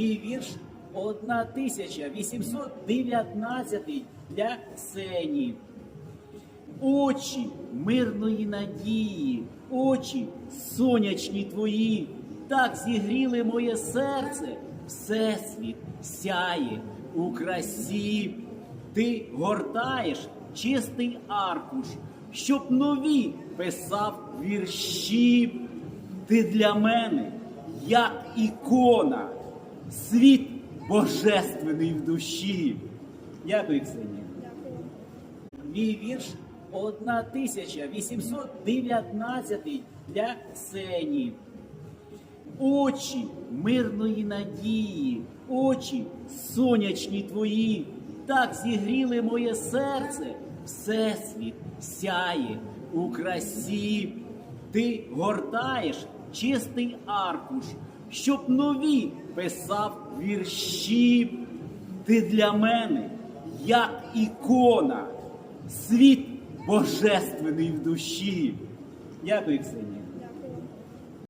Мій вірш 1819 для Ксенії. Очі мирної надії, очі сонячні твої, так зігріли моє серце, всесвіт сяє у красі. Ти гортаєш чистий аркуш, щоб нові писав вірші. Ти для мене, як ікона, світ божественний в душі. Дякую, Ксенія. Мій вірш 1819 для Ксенії. Очі мирної надії, очі сонячні твої, так зігріли моє серце, всесвіт сяє у красі. Ти гортаєш чистий аркуш, щоб нові писав вірші. Ти для мене, як ікона, світ божественний в душі. Дякую, Ксенія.